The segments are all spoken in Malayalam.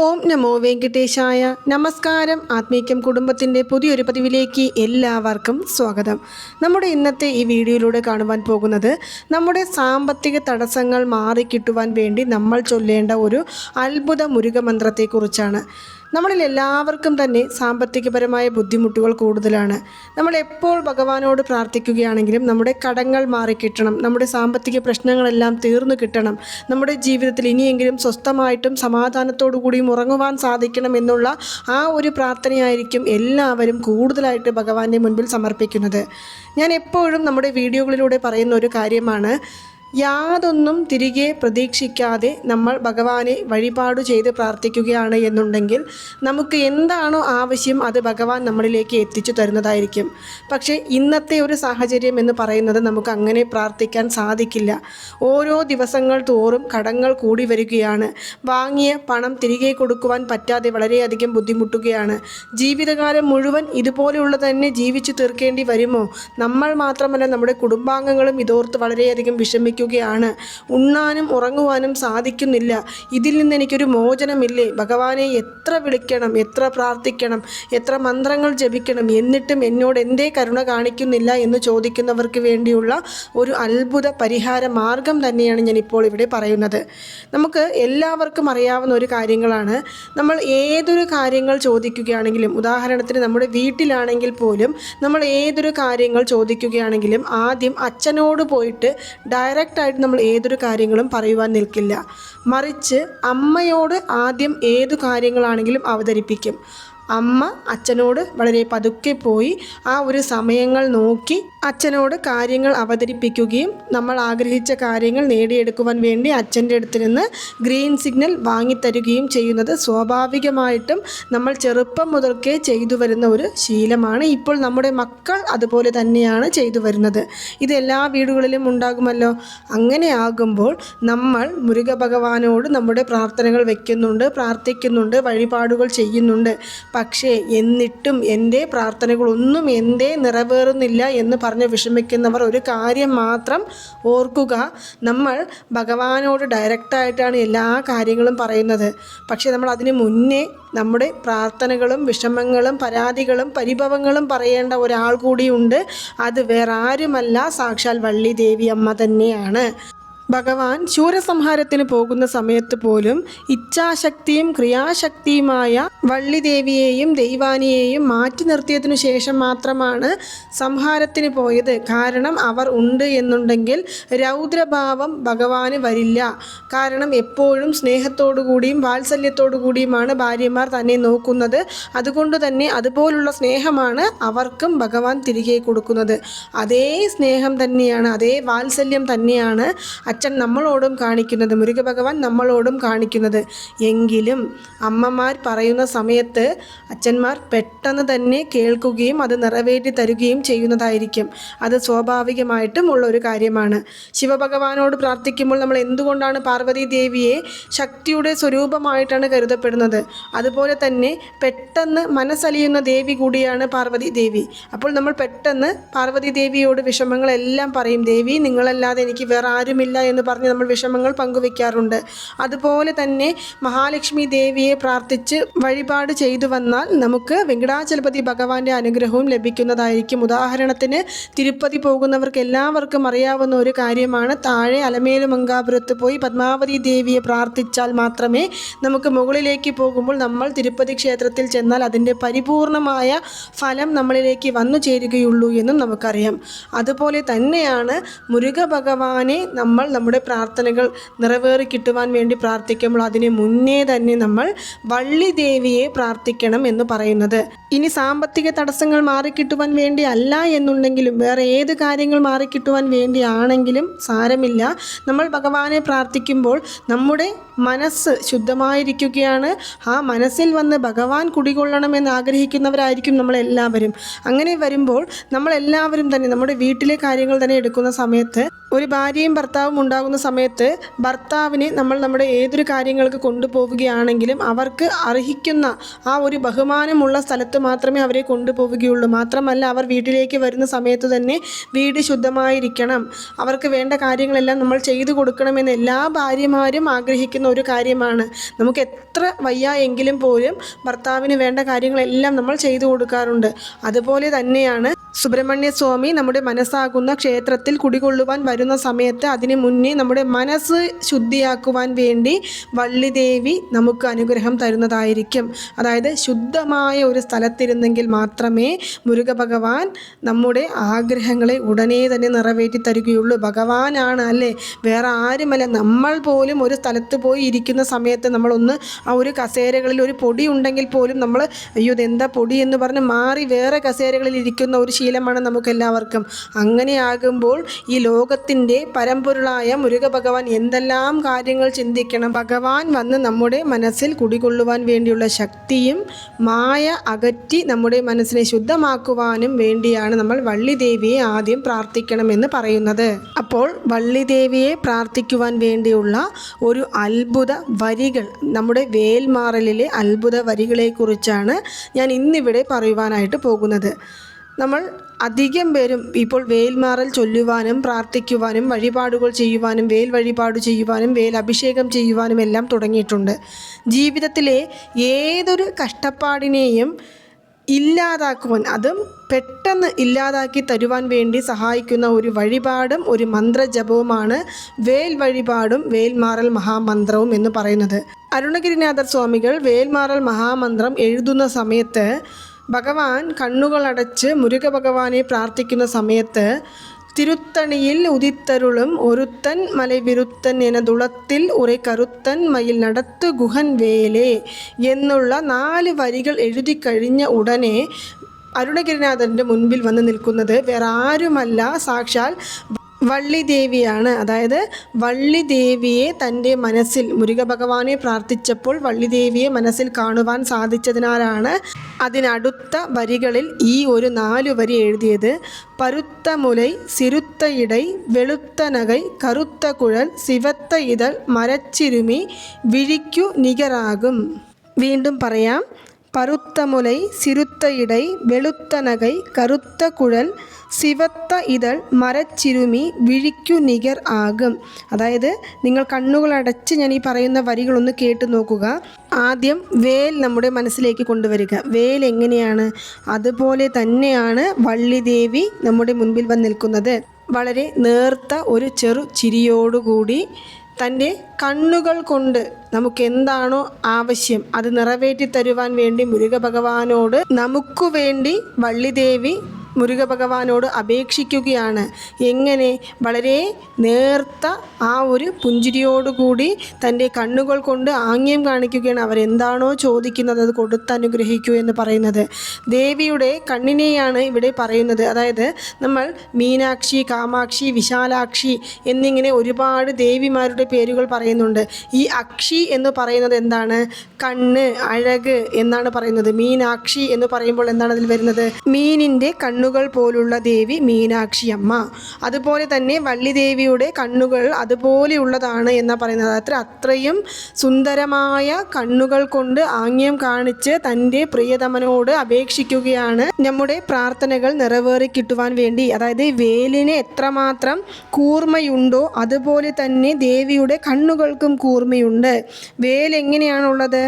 ഓം നമോ വെങ്കടേശായ. നമസ്കാരം. ആത്മീക്യം കുടുംബത്തിന്റെ പുതിയൊരു പതിവിലേക്ക് എല്ലാവർക്കും സ്വാഗതം. നമ്മുടെ ഇന്നത്തെ ഈ വീഡിയോയിലൂടെ കാണുവാൻ പോകുന്നത് നമ്മുടെ സാമ്പത്തിക തടസ്സങ്ങൾ മാറിക്കിട്ടുവാൻ വേണ്ടി നമ്മൾ ചൊല്ലേണ്ട ഒരു അത്ഭുത മുരുകമന്ത്രത്തെക്കുറിച്ചാണ്. നമ്മളിൽ എല്ലാവർക്കും തന്നെ സാമ്പത്തികപരമായ ബുദ്ധിമുട്ടുകൾ കൂടുതലാണ്. നമ്മൾ എപ്പോൾ ഭഗവാനോട് പ്രാർത്ഥിക്കുകയാണെങ്കിലും നമ്മുടെ കടങ്ങൾ മാറിക്കിട്ടണം നമ്മുടെ സാമ്പത്തിക പ്രശ്നങ്ങളെല്ലാം തീർന്നു കിട്ടണം നമ്മുടെ ജീവിതത്തിൽ ഇനിയെങ്കിലും സ്വസ്ഥമായിട്ടും സമാധാനത്തോടു കൂടിയും ഉറങ്ങുവാൻ സാധിക്കണം എന്നുള്ള ആ ഒരു പ്രാർത്ഥനയായിരിക്കും എല്ലാവരും കൂടുതലായിട്ട് ഭഗവാന്റെ മുൻപിൽ സമർപ്പിക്കുന്നത്. ഞാൻ എപ്പോഴും നമ്മുടെ വീഡിയോകളിലൂടെ പറയുന്ന ഒരു കാര്യമാണ് യാതൊന്നും തിരികെ പ്രതീക്ഷിക്കാതെ നമ്മൾ ഭഗവാനെ വഴിപാട് ചെയ്ത് പ്രാർത്ഥിക്കുകയാണ് എന്നുണ്ടെങ്കിൽ നമുക്ക് എന്താണോ ആവശ്യം അത് ഭഗവാൻ നമ്മളിലേക്ക് എത്തിച്ചു തരുന്നതായിരിക്കും. പക്ഷേ ഇന്നത്തെ ഒരു സാഹചര്യം എന്ന് പറയുന്നത് നമുക്ക് അങ്ങനെ പ്രാർത്ഥിക്കാൻ സാധിക്കില്ല. ഓരോ ദിവസങ്ങൾ തോറും കടങ്ങൾ കൂടി വരികയാണ്. വാങ്ങിയ പണം തിരികെ കൊടുക്കുവാൻ പറ്റാതെ വളരെയധികം ബുദ്ധിമുട്ടുകയാണ്. ജീവിതകാലം മുഴുവൻ ഇതുപോലെയുള്ള തന്നെ ജീവിച്ചു തീർക്കേണ്ടി വരുമോ? നമ്മൾ മാത്രമല്ല നമ്മുടെ കുടുംബാംഗങ്ങളും ഇതോർത്ത് വളരെയധികം വിഷമിക്കുകയാണ് ഉണ്ണാനും ഉറങ്ങുവാനും സാധിക്കുന്നില്ല. ഇതിൽ നിന്ന് എനിക്കൊരു മോചനമില്ലേ? ഭഗവാനെ എത്ര വിളിക്കണം? എത്ര പ്രാർത്ഥിക്കണം? എത്ര മന്ത്രങ്ങൾ ജപിക്കണം? എന്നിട്ടും എന്നോട് എന്തേ കരുണ കാണിക്കുന്നില്ല എന്ന് ചോദിക്കുന്നവർക്ക് വേണ്ടിയുള്ള ഒരു അത്ഭുത പരിഹാര മാർഗം തന്നെയാണ് ഞാനിപ്പോൾ ഇവിടെ പറയുന്നത്. നമുക്ക് എല്ലാവർക്കും അറിയാവുന്ന ഒരു കാര്യങ്ങളാണ്. നമ്മൾ ഏതൊരു കാര്യങ്ങൾ ചോദിക്കുകയാണെങ്കിലും ഉദാഹരണത്തിന് നമ്മുടെ വീട്ടിലാണെങ്കിൽ പോലും നമ്മൾ ഏതൊരു കാര്യങ്ങൾ ചോദിക്കുകയാണെങ്കിലും ആദ്യം അച്ഛനോട് പോയിട്ട് ഡയറക്റ്റ് ആയിട്ട് നമ്മൾ ഏതൊരു കാര്യങ്ങളും പറയുവാൻ നിൽക്കില്ല. മറിച്ച് അമ്മയോട് ആദ്യം ഏതു കാര്യങ്ങളാണെങ്കിലും അവതരിപ്പിക്കും. അമ്മ അച്ഛനോട് വളരെ പതുക്കെ പോയി ആ ഒരു സമയങ്ങൾ നോക്കി അച്ഛനോട് കാര്യങ്ങൾ അവതരിപ്പിക്കുകയും നമ്മൾ ആഗ്രഹിച്ച കാര്യങ്ങൾ നേടിയെടുക്കുവാൻ വേണ്ടി അച്ഛന്റെ അടുത്ത് നിന്ന് ഗ്രീൻ സിഗ്നൽ വാങ്ങിത്തരുകയും ചെയ്യുന്നത് സ്വാഭാവികമായിട്ടും നമ്മൾ ചെറുപ്പം മുതൽക്കേ ചെയ്തു വരുന്ന ഒരു ശീലമാണ്. ഇപ്പോൾ നമ്മുടെ മക്കൾ അതുപോലെ തന്നെയാണ് ചെയ്തു വരുന്നത്. ഇത് എല്ലാ വീടുകളിലും ഉണ്ടാകുമല്ലോ? അങ്ങനെ ആകുമ്പോൾ നമ്മൾ മുരുക ഭഗവാനോട് നമ്മുടെ പ്രാർത്ഥനകൾ വയ്ക്കുന്നുണ്ട് പ്രാർത്ഥിക്കുന്നുണ്ട് വഴിപാടുകൾ ചെയ്യുന്നുണ്ട്. പക്ഷേ എന്നിട്ടും എന്റെ പ്രാർത്ഥനകളൊന്നും എന്തേ നിറവേറുന്നില്ല എന്ന് പറഞ്ഞ് വിഷമിക്കുന്നവർ ഒരു കാര്യം മാത്രം ഓർക്കുക. നമ്മൾ ഭഗവാനോട് ഡയറക്റ്റായിട്ടാണ് എല്ലാ കാര്യങ്ങളും പറയുന്നത്. പക്ഷേ നമ്മൾ അതിന് മുന്നേ നമ്മുടെ പ്രാർത്ഥനകളും വിഷമങ്ങളും പരാതികളും പരിഭവങ്ങളും പറയേണ്ട ഒരാൾ കൂടിയുണ്ട്. അത് വേറാരുമല്ല. സാക്ഷാൽ വള്ളി ദേവി അമ്മ തന്നെയാണ്. ഭഗവാൻ ശൂരസംഹാരത്തിന് പോകുന്ന സമയത്ത് പോലും ഇച്ഛാശക്തിയും ക്രിയാശക്തിയുമായ വള്ളിദേവിയെയും ദൈവാനിയെയും മാറ്റി നിർത്തിയതിനു ശേഷം മാത്രമാണ് സംഹാരത്തിന് പോയത്. കാരണം അവർ ഉണ്ട് എന്നുണ്ടെങ്കിൽ രൗദ്രഭാവം ഭഗവാന് വരില്ല. കാരണം എപ്പോഴും സ്നേഹത്തോടുകൂടിയും വാത്സല്യത്തോടുകൂടിയുമാണ് വാത്സല്യത്തോടു കൂടിയുമാണ് ഭാര്യമാർ തന്നെ നോക്കുന്നത്. അതുകൊണ്ട് തന്നെ അതുപോലുള്ള സ്നേഹമാണ് അവർക്കും ഭഗവാൻ തിരികെ കൊടുക്കുന്നത്. അതേ സ്നേഹം തന്നെയാണ് അതേ വാത്സല്യം തന്നെയാണ് അച്ഛൻ നമ്മളോടും കാണിക്കുന്നത് മുരുക ഭഗവാൻ നമ്മളോടും കാണിക്കുന്നത്. എങ്കിലും അമ്മമാർ പറയുന്ന സമയത്ത് അച്ഛന്മാർ പെട്ടെന്ന് തന്നെ കേൾക്കുകയും അത് നിറവേറ്റി തരുകയും ചെയ്യുന്നതായിരിക്കും. അത് സ്വാഭാവികമായിട്ടും ഉള്ള ഒരു കാര്യമാണ്. ശിവഭഗവാനോട് പ്രാർത്ഥിക്കുമ്പോൾ നമ്മൾ എന്തുകൊണ്ടാണ് പാർവതി ദേവിയെ ശക്തിയുടെ സ്വരൂപമായിട്ടാണ് കരുതപ്പെടുന്നത്? അതുപോലെ തന്നെ പെട്ടെന്ന് മനസ്സലിയുന്ന ദേവി കൂടിയാണ് പാർവതി ദേവി. അപ്പോൾ നമ്മൾ പെട്ടെന്ന് പാർവതി ദേവിയോട് വിഷമങ്ങളെല്ലാം പറയും ദേവി നിങ്ങളല്ലാതെ എനിക്ക് വേറെ ആരുമില്ല എന്ന് പറഞ്ഞ് നമ്മൾ വിഷമങ്ങൾ പങ്കുവെക്കാറുണ്ട്. അതുപോലെ തന്നെ മഹാലക്ഷ്മി ദേവിയെ പ്രാർത്ഥിച്ച് വഴിപാട് ചെയ്തു വന്നാൽ നമുക്ക് വെങ്കടാചലപതി ഭഗവാന്റെ അനുഗ്രഹവും ലഭിക്കുന്നതായിരിക്കും. ഉദാഹരണത്തിന് തിരുപ്പതി പോകുന്നവർക്ക് എല്ലാവർക്കും അറിയാവുന്ന ഒരു കാര്യമാണ്. താഴെ അലമേലുമങ്കാപുരത്ത് പോയി പത്മാവതി ദേവിയെ പ്രാർത്ഥിച്ചാൽ മാത്രമേ നമുക്ക് മുകളിലേക്ക് പോകുമ്പോൾ നമ്മൾ തിരുപ്പതി ക്ഷേത്രത്തിൽ ചെന്നാൽ അതിന്റെ പരിപൂർണമായ ഫലം നമ്മളിലേക്ക് വന്നു ചേരുകയുള്ളൂ എന്നും നമുക്കറിയാം. അതുപോലെ തന്നെയാണ് മുരുക ഭഗവാനെ നമ്മൾ നമ്മുടെ പ്രാർത്ഥനകൾ നിറവേറി കിട്ടുവാൻ വേണ്ടി പ്രാർത്ഥിക്കുമ്പോൾ അതിന് മുന്നേ തന്നെ നമ്മൾ വള്ളി ദേവിയെ പ്രാർത്ഥിക്കണം എന്ന് പറയുന്നത്. ഇനി സാമ്പത്തിക തടസ്സങ്ങൾ മാറിക്കിട്ടുവാൻ വേണ്ടി അല്ല എന്നുണ്ടെങ്കിലും വേറെ ഏത് കാര്യങ്ങൾ മാറിക്കിട്ടുവാൻ വേണ്ടിയാണെങ്കിലും സാരമില്ല. നമ്മൾ ഭഗവാനെ പ്രാർത്ഥിക്കുമ്പോൾ നമ്മുടെ മനസ്സ് ശുദ്ധമായിരിക്കുകയാണ്. ആ മനസ്സിൽ വന്ന് ഭഗവാൻ കുടികൊള്ളണമെന്ന് ആഗ്രഹിക്കുന്നവരായിരിക്കും നമ്മളെല്ലാവരും. അങ്ങനെ വരുമ്പോൾ നമ്മളെല്ലാവരും തന്നെ നമ്മുടെ വീട്ടിലെ കാര്യങ്ങൾ തന്നെ എടുക്കുന്ന സമയത്ത് ഒരു ഭാര്യയും ഭർത്താവും ഉണ്ടാകുന്ന സമയത്ത് ഭർത്താവിനെ നമ്മൾ നമ്മുടെ ഏതൊരു കാര്യങ്ങൾക്ക് കൊണ്ടുപോവുകയാണെങ്കിലും അവർക്ക് അർഹിക്കുന്ന ആ ഒരു ബഹുമാനമുള്ള സ്ഥലത്ത് മാത്രമേ അവരെ കൊണ്ടുപോവുകയുള്ളൂ. മാത്രമല്ല അവർ വീട്ടിലേക്ക് വരുന്ന സമയത്ത് തന്നെ വീട് ശുദ്ധമായിരിക്കണം. അവർക്ക് വേണ്ട കാര്യങ്ങളെല്ലാം നമ്മൾ ചെയ്തു കൊടുക്കണമെന്ന് എല്ലാ ഭാര്യമാരും ആഗ്രഹിക്കുന്ന ഒരു കാര്യമാണ്. നമുക്ക് എത്ര വയ്യ എങ്കിലും പോലും ഭർത്താവിന് വേണ്ട കാര്യങ്ങളെല്ലാം നമ്മൾ ചെയ്തു കൊടുക്കാറുണ്ട്. അതുപോലെ തന്നെയാണ് സുബ്രഹ്മണ്യ സ്വാമി നമ്മുടെ മനസ്സാകുന്ന ക്ഷേത്രത്തിൽ കുടികൊള്ളുവാൻ വരുന്ന സമയത്ത് അതിനു മുന്നേ നമ്മുടെ മനസ്സ് ശുദ്ധിയാക്കുവാൻ വേണ്ടി വള്ളിദേവി നമുക്ക് അനുഗ്രഹം തരുന്നതായിരിക്കും. അതായത് ശുദ്ധമായ ഒരു സ്ഥലത്തിരുന്നെങ്കിൽ മാത്രമേ മുരുക ഭഗവാൻ നമ്മുടെ ആഗ്രഹങ്ങളെ ഉടനെ തന്നെ നിറവേറ്റി തരികയുള്ളൂ. ഭഗവാനാണ് അല്ലേ? വേറെ ആരുമല്ല. നമ്മൾ പോലും ഒരു സ്ഥലത്ത് പോയി ഇരിക്കുന്ന സമയത്ത് നമ്മളൊന്ന് ആ ഒരു കസേരകളിൽ ഒരു പൊടി ഉണ്ടെങ്കിൽ പോലും നമ്മൾ അയ്യോ ഇതെന്താ പൊടി? എന്ന് പറഞ്ഞ് മാറി വേറെ കസേരകളിൽ ഇരിക്കുന്ന ഒരു ശീലമാണ് നമുക്കെല്ലാവർക്കും. അങ്ങനെയാകുമ്പോൾ ഈ ലോകത്തിന്റെ പരമ്പൊരുളായ മുരുക ഭഗവാൻ എന്തെല്ലാം കാര്യങ്ങൾ ചിന്തിക്കണം? ഭഗവാൻ വന്ന് നമ്മുടെ മനസ്സിൽ കുടികൊള്ളുവാൻ വേണ്ടിയുള്ള ശക്തിയും മായ അകറ്റി നമ്മുടെ മനസ്സിനെ ശുദ്ധമാക്കുവാനും വേണ്ടിയാണ് നമ്മൾ വള്ളിദേവിയെ ആദ്യം പ്രാർത്ഥിക്കണമെന്ന് പറയുന്നത്. അപ്പോൾ വള്ളിദേവിയെ പ്രാർത്ഥിക്കുവാൻ വേണ്ടിയുള്ള ഒരു അത്ഭുത വരികൾ നമ്മുടെ വേൽമാറലിലെ അത്ഭുത വരികളെക്കുറിച്ചാണ് ഞാൻ ഇന്നിവിടെ പറയുവാനായിട്ട് പോകുന്നത്. നമ്മൾ അധികം പേരും ഇപ്പോൾ വേൽമാറൽ ചൊല്ലുവാനും പ്രാർത്ഥിക്കുവാനും വഴിപാടുകൾ ചെയ്യുവാനും വേൽ വഴിപാട് ചെയ്യുവാനും വേൽ അഭിഷേകം ചെയ്യുവാനും എല്ലാം തുടങ്ങിയിട്ടുണ്ട്. ജീവിതത്തിലെ ഏതൊരു കഷ്ടപ്പാടിനെയും ഇല്ലാതാക്കുവാൻ അതും പെട്ടെന്ന് ഇല്ലാതാക്കി തരുവാൻ വേണ്ടി സഹായിക്കുന്ന ഒരു വഴിപാടും ഒരു മന്ത്രജപവുമാണ് വേൽ വഴിപാടും വേൽമാറൽ മഹാമന്ത്രവും എന്ന് പറയുന്നത്. അരുണഗിരിനാഥർ സ്വാമികൾ വേൽമാറൽ മഹാമന്ത്രം എഴുതുന്ന സമയത്ത് ഭഗവാൻ കണ്ണുകളടച്ച് മുരുക ഭഗവാനെ പ്രാർത്ഥിക്കുന്ന സമയത്ത് തിരുത്തണിയിൽ ഉദിത്തരുളും ഒരുത്തൻ മലവിരുത്തൻ എന ദുളത്തിൽ ഉറെ കറുത്തൻ മയിൽ നടത്തു ഗുഹൻ വേലേ എന്നുള്ള നാല് വരികൾ എഴുതി കഴിഞ്ഞ ഉടനെ അരുണഗിരിനാഥന്റെ മുൻപിൽ വന്ന് നിൽക്കുന്നത് വേറെ ആരുമല്ല സാക്ഷാൽ വള്ളിദേവിയാണ്. അതായത് വള്ളിദേവിയെ തന്റെ മനസ്സിൽ മുരുക ഭഗവാനെ പ്രാർത്ഥിച്ചപ്പോൾ വള്ളിദേവിയെ മനസ്സിൽ കാണുവാൻ സാധിച്ചതിനാലാണ് അതിനടുത്ത വരികളിൽ ഈ ഒരു നാലു വരി എഴുതിയത്. പരുത്ത മുലൈ സിരുത്ത ഇടൈ വെളുത്ത നകൈ കറുത്ത കുഴൽ സിവത്ത ഇതൾ മരച്ചിരുമി വിഴിക്കു നികരാകും. വീണ്ടും പറയാം. പരുത്ത മുലൈ സിരുത്ത ഇടൈ വെളുത്ത നകൈ കറുത്ത കുഴൽ സിവത്ത ഇതൾ മരച്ചിരുമി വിഴിക്കു നികർ ആകും. അതായത് നിങ്ങൾ കണ്ണുകളടച്ച് ഞാൻ ഈ പറയുന്ന വരികളൊന്ന് കേട്ടു നോക്കുക. ആദ്യം വേൽ നമ്മുടെ മനസ്സിലേക്ക് കൊണ്ടുവരിക. വേൽ എങ്ങനെയാണ്? അതുപോലെ തന്നെയാണ് വള്ളിദേവി നമ്മുടെ മുൻപിൽ വന്ന് നിൽക്കുന്നത്. വളരെ നേർത്ത ഒരു ചെറു ചിരിയോടുകൂടി തന്റെ കണ്ണുകൾ കൊണ്ട് നമുക്ക് എന്താണോ ആവശ്യം അത് നിറവേറ്റി തരുവാൻ വേണ്ടി മുരുക ഭഗവാനോട് നമുക്ക് വേണ്ടി വള്ളിദേവി മുരുക ഭഗവാനോട് അപേക്ഷിക്കുകയാണ്. എങ്ങനെ? വളരെ നേർത്ത ആ ഒരു പുഞ്ചിരിയോടുകൂടി തന്റെ കണ്ണുകൾ കൊണ്ട് ആംഗ്യം കാണിക്കുകയാണ്. അവരെന്താണോ ചോദിക്കുന്നത് അത് കൊടുത്തനുഗ്രഹിക്കൂ എന്ന് പറയുന്നത്. ദേവിയുടെ കണ്ണിനെയാണ് ഇവിടെ പറയുന്നത്. അതായത് നമ്മൾ മീനാക്ഷി കാമാക്ഷി വിശാലാക്ഷി എന്നിങ്ങനെ ഒരുപാട് ദേവിമാരുടെ പേരുകൾ പറയുന്നുണ്ട്. ഈ അക്ഷി എന്ന് പറയുന്നത് എന്താണ്? കണ്ണ് അഴക് എന്നാണ് പറയുന്നത്. മീനാക്ഷി എന്ന് പറയുമ്പോൾ എന്താണ് അതിൽ വരുന്നത്? മീനിന്റെ കണ്ണുകൾ പോലുള്ള ദേവി മീനാക്ഷി അമ്മ. അതുപോലെ തന്നെ വള്ളിദേവിയുടെ കണ്ണുകൾ അതുപോലെയുള്ളതാണ് എന്ന് പറയുന്നത്. അത്ര അത്രയും സുന്ദരമായ കണ്ണുകൾ കൊണ്ട് ആംഗ്യം കാണിച്ച് തന്റെ പ്രിയതമനോട് അപേക്ഷിക്കുകയാണ്. നമ്മുടെ പ്രാർത്ഥനകൾ നിറവേറി കിട്ടുവാൻ വേണ്ടി. അതായത് വേലിന് എത്രമാത്രം കൂർമ്മയുണ്ടോ അതുപോലെ തന്നെ ദേവിയുടെ കണ്ണുകൾക്കും കൂർമ്മയുണ്ട് വേൽ എങ്ങനെയാണുള്ളത്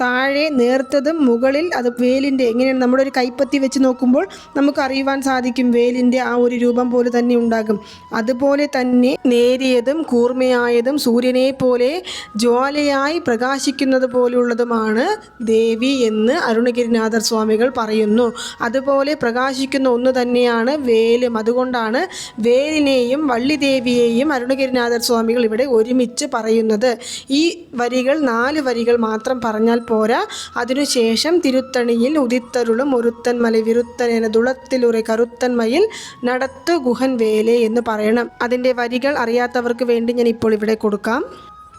താഴെ നേർത്തതും മുകളിൽ അത് വേലിന്റെ എങ്ങനെയാണ് നമ്മുടെ ഒരു കൈപ്പത്തി വെച്ച് നോക്കുമ്പോൾ നമുക്ക് അറിയുവാൻ സാധിക്കും വേലിന്റെ ആ ഒരു രൂപം പോലെ തന്നെ ഉണ്ടാകും. അതുപോലെ തന്നെ നേരിയതും കൂർമ്മയായതും സൂര്യനെ പോലെ ജ്വാലയായി പ്രകാശിക്കുന്നത് പോലുള്ളതുമാണ് ദേവി എന്ന് അരുണഗിരിനാഥർ സ്വാമികൾ പറയുന്നു. അതുപോലെ പ്രകാശിക്കുന്ന ഒന്ന് തന്നെയാണ് വേലും. അതുകൊണ്ടാണ് വേലിനെയും വള്ളിദേവിയെയും അരുണഗിരിനാഥർ സ്വാമികൾ ഇവിടെ ഒരുമിച്ച് പറയുന്നത്. ഈ വരികൾ നാല് വരികൾ മാത്രം പറഞ്ഞാൽ പോരാ അതിനുശേഷം തിരുത്തണിയിൽ ഉദിത്തരുളും ഒരുത്തൻ മല വിരുത്തൻ എന ദുളത്തിലുറെ കറുത്തൻ മയിൽ നടത്തു ഗുഹൻ വേലെ എന്ന് പറയണം അതിൻ്റെ വരികൾ അറിയാത്തവർക്ക് വേണ്ടി ഞാൻ ഇപ്പോൾ ഇവിടെ കൊടുക്കാം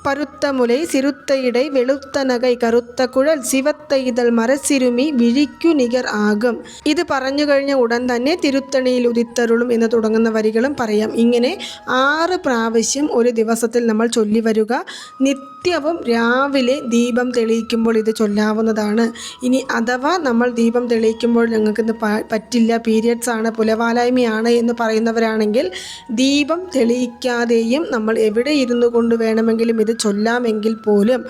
பருத்த முலை சிறுத்த இடை வெளுத்த நகை കറുത്ത കുഴൽ സിവത്ത ഇതൾ മരസിരുമി വിഴിക്കു നികർ ആകും ഇത് പറഞ്ഞു കഴിഞ്ഞ ഉടൻ തന്നെ തിരുത്തണിയിൽ ഉദിത്തരുളും എന്ന് തുടങ്ങുന്ന വരികളും പറയാം ഇങ്ങനെ ആറ് പ്രാവശ്യം ഒരു ദിവസത്തിൽ നമ്മൾ ചൊല്ലി വരിക നിത്യവും രാവിലെ ദീപം തെളിയിക്കുമ്പോൾ ഇത് ചൊല്ലാവുന്നതാണ്. ഇനി അഥവാ നമ്മൾ ദീപം തെളിയിക്കുമ്പോൾ ഞങ്ങൾക്കിന്ന് പറ്റില്ല പീരിയഡ്സ് ആണ് പുലവാലായ്മയാണ് എന്ന് പറയുന്നവരാണെങ്കിൽ ദീപം തെളിയിക്കാതെയും നമ്മൾ എവിടെ ഇരുന്നു കൊണ്ട് വേണമെങ്കിലും ഇത് ചൊല്ലാമെങ്കിൽ പോലും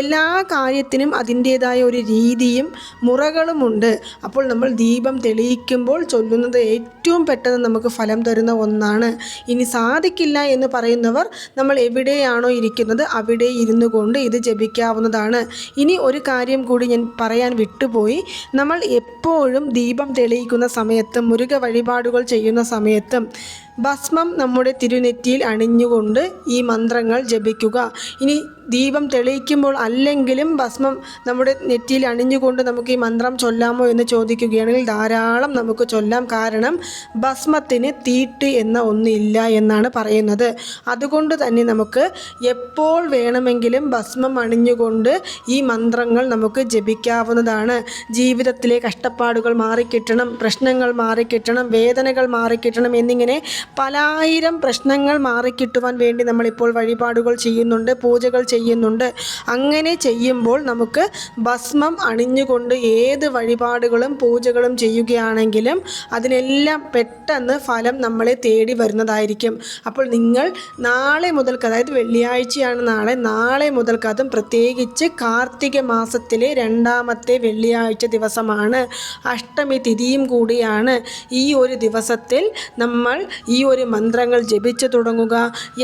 എല്ലാ കാര്യത്തിനും അതിന്റേതായ ഒരു രീതിയും മുറകളുമുണ്ട്. അപ്പോൾ നമ്മൾ ദീപം തെളിയിക്കുമ്പോൾ ചൊല്ലുന്നത് ഏറ്റവും പെട്ടെന്ന് നമുക്ക് ഫലം തരുന്ന ഒന്നാണ്. ഇനി സാധിക്കില്ല എന്ന് പറയുന്നവർ നമ്മൾ എവിടെയാണോ ഇരിക്കുന്നത് അവിടെ ഇരുന്നു കൊണ്ട് ഇത് ജപിക്കാവുന്നതാണ്. ഇനി ഒരു കാര്യം കൂടി ഞാൻ പറയാൻ വിട്ടുപോയി. നമ്മൾ എപ്പോഴും ദീപം തെളിയിക്കുന്ന സമയത്തും മുരുക വഴിപാടുകൾ ചെയ്യുന്ന സമയത്തും ഭസ്മം നമ്മുടെ തിരുനെറ്റിയിൽ അണിഞ്ഞുകൊണ്ട് ഈ മന്ത്രങ്ങൾ ജപിക്കുക. ഇനി ദീപം തെളിയിക്കുമ്പോൾ അല്ലെങ്കിലും ഭസ്മം നമ്മുടെ നെറ്റിയിൽ അണിഞ്ഞുകൊണ്ട് നമുക്ക് ഈ മന്ത്രം ചൊല്ലാമോ എന്ന് ചോദിക്കുകയാണെങ്കിൽ ധാരാളം നമുക്ക് ചൊല്ലാം. കാരണം ഭസ്മത്തിന് തീട്ട് എന്ന ഒന്നില്ല എന്നാണ് പറയുന്നത്. അതുകൊണ്ട് തന്നെ നമുക്ക് എപ്പോൾ വേണമെങ്കിലും ഭസ്മം അണിഞ്ഞുകൊണ്ട് ഈ മന്ത്രങ്ങൾ നമുക്ക് ജപിക്കാവുന്നതാണ്. ജീവിതത്തിലെ കഷ്ടപ്പാടുകൾ മാറിക്കിട്ടണം പ്രശ്നങ്ങൾ മാറിക്കിട്ടണം വേദനകൾ മാറിക്കിട്ടണം എന്നിങ്ങനെ പലായിരം പ്രശ്നങ്ങൾ മാറിക്കിട്ടുവാൻ വേണ്ടി നമ്മളിപ്പോൾ വഴിപാടുകൾ ചെയ്യുന്നുണ്ട് പൂജകൾ ചെയ്യുന്നുണ്ട്. അങ്ങനെ ചെയ്യുമ്പോൾ നമുക്ക് ഭസ്മം അണിഞ്ഞുകൊണ്ട് ഏത് വഴിപാടുകളും പൂജകളും ചെയ്യുകയാണെങ്കിലും അതിനെല്ലാം പെട്ടെന്ന് ഫലം നമ്മളെ തേടി വരുന്നതായിരിക്കും. അപ്പോൾ നിങ്ങൾ നാളെ മുതൽക്ക് അതായത് വെള്ളിയാഴ്ചയാണ് നാളെ നാളെ മുതൽക്ക് അതും പ്രത്യേകിച്ച് കാർത്തിക മാസത്തിലെ രണ്ടാമത്തെ വെള്ളിയാഴ്ച ദിവസമാണ്. അഷ്ടമി തിഥിയും കൂടിയാണ്. ഈ ഒരു ദിവസത്തിൽ നമ്മൾ ഈ ഒരു മന്ത്രങ്ങൾ ജപിച്ചു തുടങ്ങുക.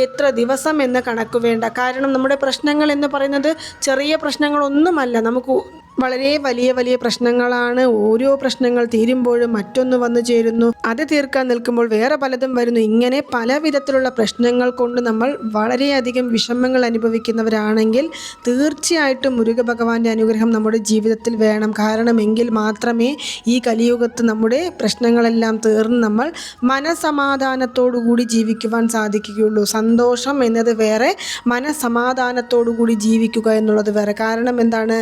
എത്ര ദിവസം എന്ന് കണക്ക് വേണ്ട. കാരണം നമ്മുടെ പ്രശ്നങ്ങൾ എന്ന് പറയുന്നത് ചെറിയ പ്രശ്നങ്ങളൊന്നുമല്ല. നമുക്ക് വളരെ വലിയ വലിയ പ്രശ്നങ്ങളാണ്. ഓരോ പ്രശ്നങ്ങൾ തീരുമ്പോഴും മറ്റൊന്ന് വന്നു ചേരുന്നു. അത് തീർക്കാൻ നിൽക്കുമ്പോൾ വേറെ പലതും വരുന്നു. ഇങ്ങനെ പല വിധത്തിലുള്ള പ്രശ്നങ്ങൾ കൊണ്ട് നമ്മൾ വളരെയധികം വിഷമങ്ങൾ അനുഭവിക്കുന്നവരാണെങ്കിൽ തീർച്ചയായിട്ടും മുരുക ഭഗവാന്റെ അനുഗ്രഹം നമ്മുടെ ജീവിതത്തിൽ വേണം. കാരണമെങ്കിൽ മാത്രമേ ഈ കലിയുഗത്ത് നമ്മുടെ പ്രശ്നങ്ങളെല്ലാം തീർന്ന് നമ്മൾ മനസമാധാനത്തോടുകൂടി ജീവിക്കുവാൻ സാധിക്കുകയുള്ളൂ. സന്തോഷം എന്നത് വേറെ മനസമാധാനത്തോടുകൂടി ജീവിക്കുക എന്നുള്ളത് വേറെ. കാരണം എന്താണ്?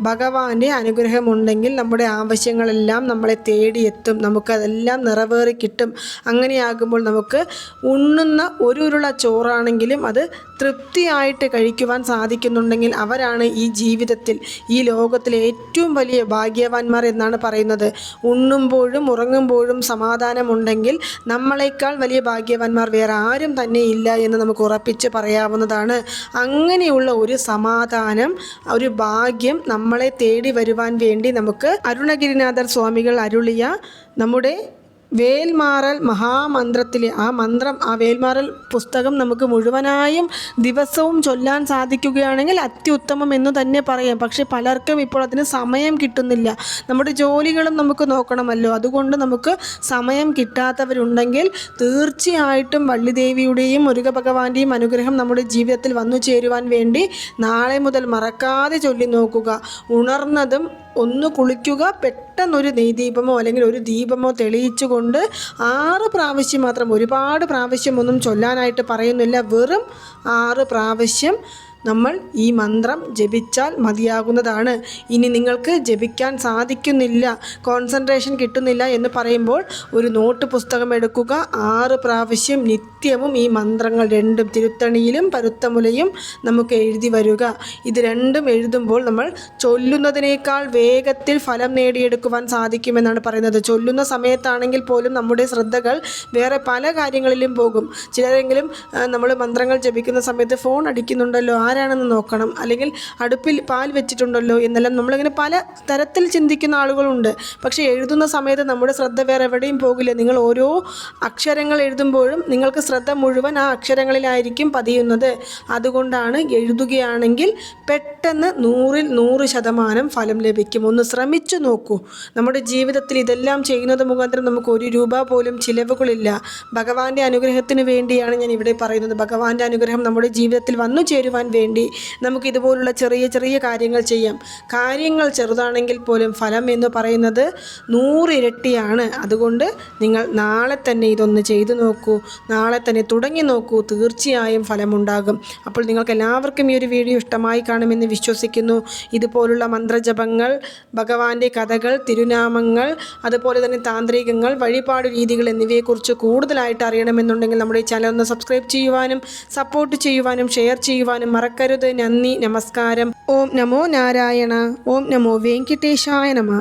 ഭഗവാന്റെ അനുഗ്രഹമുണ്ടെങ്കിൽ നമ്മുടെ ആവശ്യങ്ങളെല്ലാം നമ്മളെ തേടിയെത്തും. നമുക്കതെല്ലാം നിറവേറി കിട്ടും. അങ്ങനെയാകുമ്പോൾ നമുക്ക് ഉണ്ണുന്ന ഒരു ഉരുള ചോറാണെങ്കിലും അത് തൃപ്തിയായിട്ട് കഴിക്കുവാൻ സാധിക്കുന്നുണ്ടെങ്കിൽ അവരാണ് ഈ ജീവിതത്തിൽ ഈ ലോകത്തിലെ ഏറ്റവും വലിയ ഭാഗ്യവാന്മാർ എന്നാണ് പറയുന്നത്. ഉണ്ണുമ്പോഴും ഉറങ്ങുമ്പോഴും സമാധാനമുണ്ടെങ്കിൽ നമ്മളെക്കാൾ വലിയ ഭാഗ്യവാന്മാർ വേറെ ആരും തന്നെ ഇല്ല എന്ന് നമുക്ക് ഉറപ്പിച്ച് പറയാവുന്നതാണ്. അങ്ങനെയുള്ള ഒരു സമാധാനം ഒരു ഭാഗ്യം നമ്മളെ തേടി വരുവാൻ വേണ്ടി നമുക്ക് അരുണഗിരിനാഥർ സ്വാമികൾ അരുളിയ നമ്മുടെ വേൽമാറൽ മഹാമന്ത്രത്തിലെ ആ മന്ത്രം ആ വേൽമാറൽ പുസ്തകം നമുക്ക് മുഴുവനായും ദിവസവും ചൊല്ലാൻ സാധിക്കുകയാണെങ്കിൽ അത്യുത്തമം എന്ന് തന്നെ പറയാം. പക്ഷെ പലർക്കും ഇപ്പോൾ അതിന് സമയം കിട്ടുന്നില്ല. നമ്മുടെ ജോലികളും നമുക്ക് നോക്കണമല്ലോ. അതുകൊണ്ട് നമുക്ക് സമയം കിട്ടാത്തവരുണ്ടെങ്കിൽ തീർച്ചയായിട്ടും വള്ളിദേവിയുടെയും മുരുക ഭഗവാന്റെയും അനുഗ്രഹം നമ്മുടെ ജീവിതത്തിൽ വന്നു ചേരുവാൻ വേണ്ടി നാളെ മുതൽ മറക്കാതെ ചൊല്ലി നോക്കുക. ഉണർന്നതും ഒന്ന് കുളിക്കുക പെട്ടെന്നൊരു നെയ്ദീപമോ അല്ലെങ്കിൽ ഒരു ദീപമോ തെളിയിച്ചുകൊണ്ട് ആറ് പ്രാവശ്യം മാത്രം ഒരുപാട് പ്രാവശ്യം ഒന്നും ചൊല്ലാനായിട്ട് പറയുന്നില്ല. വെറും ആറ് പ്രാവശ്യം നമ്മൾ ഈ മന്ത്രം ജപിച്ചാൽ മതിയാകുന്നതാണ്. ഇനി നിങ്ങൾക്ക് ജപിക്കാൻ സാധിക്കുന്നില്ല കോൺസെൻട്രേഷൻ കിട്ടുന്നില്ല എന്ന് പറയുമ്പോൾ ഒരു നോട്ട് പുസ്തകം എടുക്കുക. ആറ് പ്രാവശ്യം നിത്യവും ഈ മന്ത്രങ്ങൾ രണ്ടും തിരുത്തണിയിലും പരുത്തമുലയും നമുക്ക് എഴുതി വരിക. ഇത് രണ്ടും എഴുതുമ്പോൾ നമ്മൾ ചൊല്ലുന്നതിനേക്കാൾ വേഗത്തിൽ ഫലം നേടിയെടുക്കുവാൻ സാധിക്കുമെന്നാണ് പറയുന്നത്. ചൊല്ലുന്ന സമയത്താണെങ്കിൽ പോലും നമ്മുടെ ശ്രദ്ധകൾ വേറെ പല കാര്യങ്ങളിലും പോകും. ചിലരെങ്കിലും നമ്മൾ മന്ത്രങ്ങൾ ജപിക്കുന്ന സമയത്ത് ഫോൺ അടിക്കുന്നുണ്ടല്ലോ ആരാണെന്ന് നോക്കണം. അല്ലെങ്കിൽ അടുപ്പിൽ പാൽ വെച്ചിട്ടുണ്ടല്ലോ എന്നെല്ലാം നമ്മളിങ്ങനെ പല തരത്തിൽ ചിന്തിക്കുന്ന ആളുകളുണ്ട്. പക്ഷേ എഴുതുന്ന സമയത്ത് നമ്മുടെ ശ്രദ്ധ വേറെ എവിടെയും പോകില്ല. നിങ്ങൾ ഓരോ അക്ഷരങ്ങൾ എഴുതുമ്പോഴും നിങ്ങൾക്ക് ശ്രദ്ധ മുഴുവൻ ആ അക്ഷരങ്ങളിലായിരിക്കും പതിയുന്നത്. അതുകൊണ്ടാണ് എഴുതുകയാണെങ്കിൽ പെട്ടെന്ന് നൂറിൽ നൂറ് ശതമാനം ഫലം ലഭിക്കും. ഒന്ന് ശ്രമിച്ചു നോക്കൂ. നമ്മുടെ ജീവിതത്തിൽ ഇതെല്ലാം ചെയ്യുന്നത് മുഖാന്തരം നമുക്ക് ഒരു രൂപ പോലും ചിലവുകളില്ല. ഭഗവാന്റെ അനുഗ്രഹത്തിന് വേണ്ടിയാണ് ഞാൻ ഇവിടെ പറയുന്നത്. ഭഗവാന്റെ അനുഗ്രഹം നമ്മുടെ ജീവിതത്തിൽ വന്നു ചേരുവാൻ വേണ്ടി നമുക്ക് ഇതുപോലുള്ള ചെറിയ ചെറിയ കാര്യങ്ങൾ ചെയ്യാം. കാര്യങ്ങൾ ചെറുതാണെങ്കിൽ പോലും ഫലം എന്ന് പറയുന്നത് നൂറിരട്ടിയാണ് അതുകൊണ്ട് നിങ്ങൾ നാളെ തന്നെ ഇതൊന്ന് ചെയ്തു നോക്കൂ. നാളെ തന്നെ തുടങ്ങി നോക്കൂ. തീർച്ചയായും ഫലമുണ്ടാകും. അപ്പോൾ നിങ്ങൾക്ക് എല്ലാവർക്കും ഈ ഒരു വീഡിയോ ഇഷ്ടമായി കാണുമെന്ന് വിശ്വസിക്കുന്നു. ഇതുപോലുള്ള മന്ത്രജപങ്ങൾ ഭഗവാന്റെ കഥകൾ തിരുനാമങ്ങൾ അതുപോലെ തന്നെ താന്ത്രികങ്ങൾ വഴിപാട് രീതികൾ എന്നിവയെക്കുറിച്ച് കൂടുതലായിട്ട് അറിയണമെന്നുണ്ടെങ്കിൽ നമ്മുടെ ചാനൽ ഒന്ന് സബ്സ്ക്രൈബ് ചെയ്യുവാനും സപ്പോർട്ട് ചെയ്യുവാനും ഷെയർ ചെയ്യുവാനും മറക്കരുത്. നന്ദി നമസ്കാരം. ഓം നമോ നാരായണ. ഓം നമോ വെങ്കിട്ടേശായ നമ.